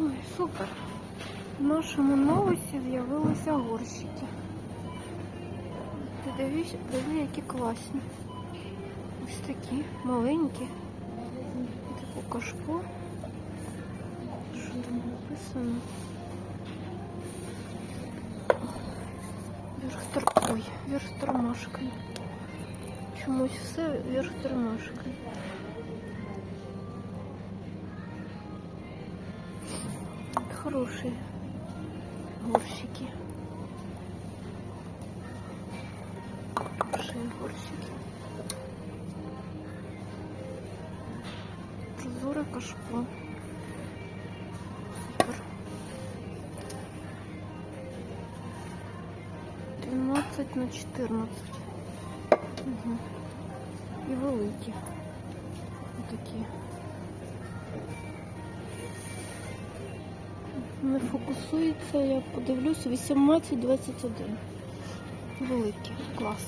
Ой, супер. В нашому новосі з'явилися горщики. Ти дивись, диви, які класні. Ось такі маленькі. Таку кашпо. Що там написано? Тор... Ой, вверх тормашкою. Чомусь все вверх тормашкою. Хорошие горщики. Хорошие горщики. Прозоре кашпо. Супер. 13 на 14. Угу. І великі. Такі. Не фокусується, я подивлюсь, 18-21. Великі, клас.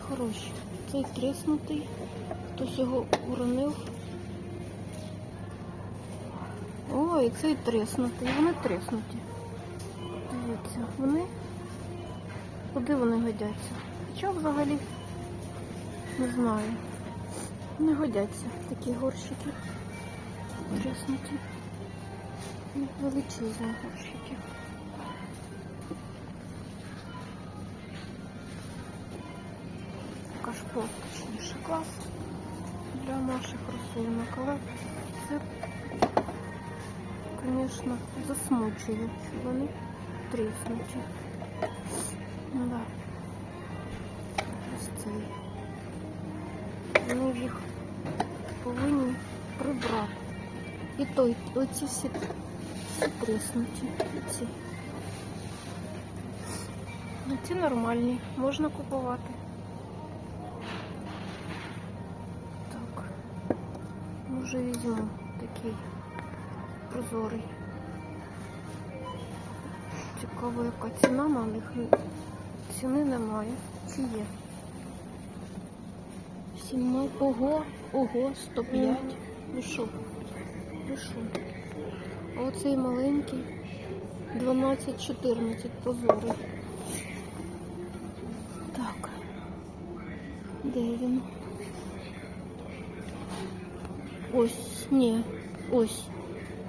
Хороші. Цей треснутий. Хтось його уронив. Ой, цей треснутий. Вони треснуті. Дивіться, вони. Куди вони годяться? Хоча взагалі не знаю. Не годяться такі горщики. Треснуті. Величезні горщики. Кашпо, точніше, клас для наших рослинок, але це, звісно, засмучує, що вони тріснуті. Ну да. Ось цей. Вони їх повинні прибрати. І той, оці всі всі тріснуті. Ці. Ну, ці нормальні, можна купувати. Так. Може візьму такий прозорий. Цікаво, яка ціна на них. Ціни немає. Чи є? Сімна. Ого, ого, 105. Ну що? Ну що? Оцей маленький 12-14 прозорий. Так. Де він? Ось, ні, ось.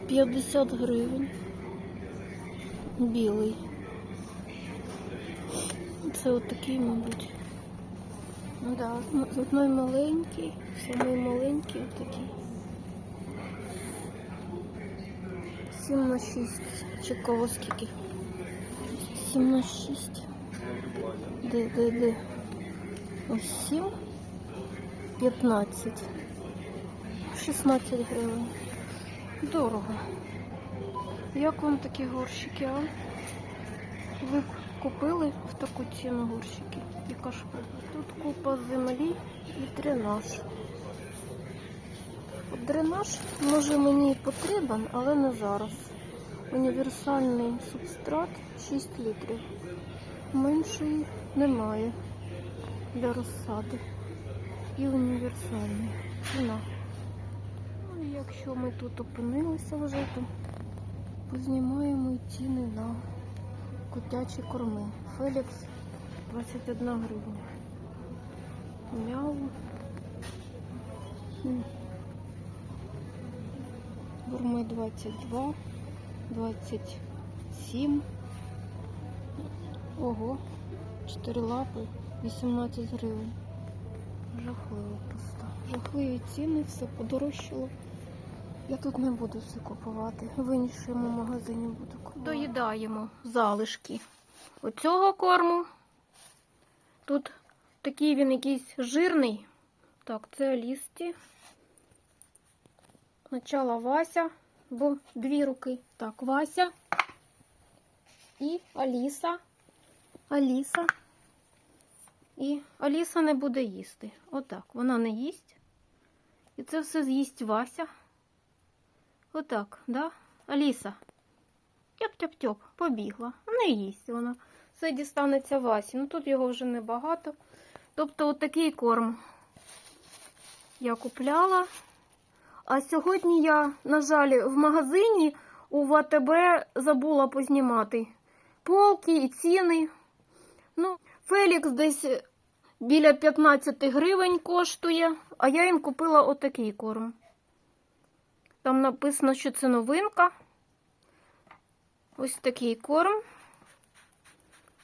50 гривень. Білий. Це отакий, мабуть. Ну да, одної маленький, самий маленький отакий. 7 на 6. Чи кого скільки? 7 на 6. Де, де, де? Ось 7. 15. 16 гривень. Дорого. Як вам такі горщики, а? Ви купили в таку ціну горщики? Яка ж тут купа землі і дренаж. Дренаж може мені потрібен, але не зараз. Універсальний субстрат 6 літрів. Меншої немає для розсади. І універсальний. Ціна. Ну, якщо ми тут опинилися вже, то познімаємо і ціни на котячі корми. Фелікс 21 гривня. Мяу. М. Гурме 22, 27. Ого, 4 лапи, 18 гривень. Жахливо просто. Жахливі ціни, все подорожчало. Я тут не буду все купувати. В іншому магазині буду купувати. Доїдаємо залишки оцього корму. Тут такий він якийсь жирний. Так, це лісті. Спочатку Вася, бо дві руки. Так, Вася і Аліса. Аліса. І Аліса не буде їсти. Отак. Вона не їсть. І це все з'їсть Вася. Отак, да? Аліса. Тьоп-тьоп-тьоп, побігла. Не їсть вона. Все дістанеться Васі. Ну тут його вже небагато. Тобто, отакий корм я купляла. А сьогодні я, на жаль, в магазині у ВТБ забула познімати. Полки і ціни. Ну, Фелікс десь біля 15 гривень коштує, а я їм купила отакий корм. Там написано, що це новинка. Ось такий корм.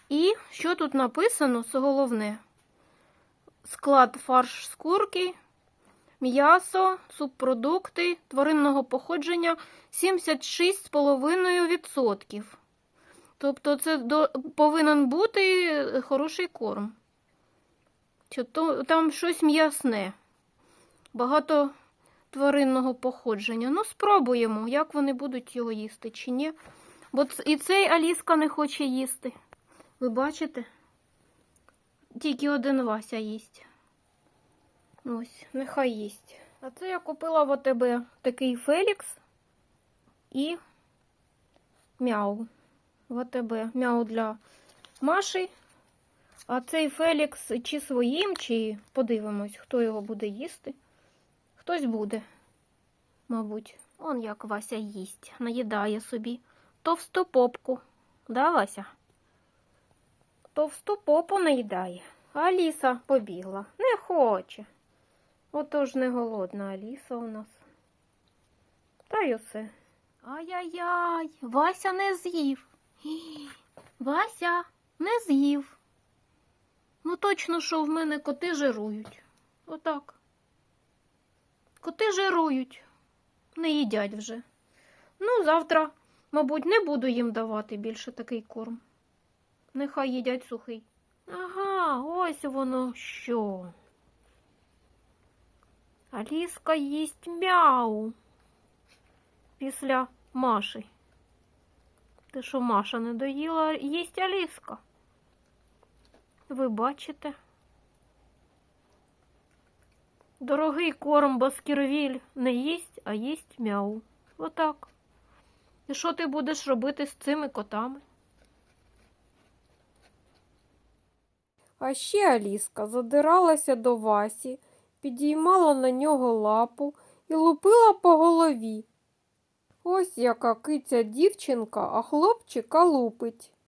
І що тут написано, це головне. Склад фарш з курки, м'ясо, субпродукти тваринного походження 76,5%. Тобто це до, повинен бути хороший корм. Чи то, там щось м'ясне. Багато тваринного походження. Ну, спробуємо, як вони будуть його їсти чи ні. Бо і цей Аліска не хоче їсти. Ви бачите? Тільки один Вася їсть. Ось, нехай їсть. А це я купила в ОТБ такий Фелікс і мяу. В АТБ. Мяу для Маші. А цей Фелікс чи своїм, чи подивимось, хто його буде їсти. Хтось буде, мабуть. Он як Вася їсть, наїдає собі товсту попку. Да, Вася? Товсту попу наїдає. Аліса побігла. Не хоче. Отож не голодна Аліса у нас. Та й усе. Ай-яй-яй, Вася не з'їв. Вася не з'їв. Ну точно, що в мене коти жирують. Отак. Коти жирують, не їдять вже. Ну, завтра, мабуть, не буду їм давати більше такий корм. Нехай їдять сухий. Ага, ось воно що. Аліска їсть мяу після Маші. Те, що Маша не доїла, їсть Аліска. Ви бачите? Дорогий корм Баскервіль не їсть, а їсть мяу. Отак. І що ти будеш робити з цими котами? А ще Аліска задиралася до Васі, підіймала на нього лапу і лупила по голові. Ось яка киця дівчинка, а хлопчика лупить.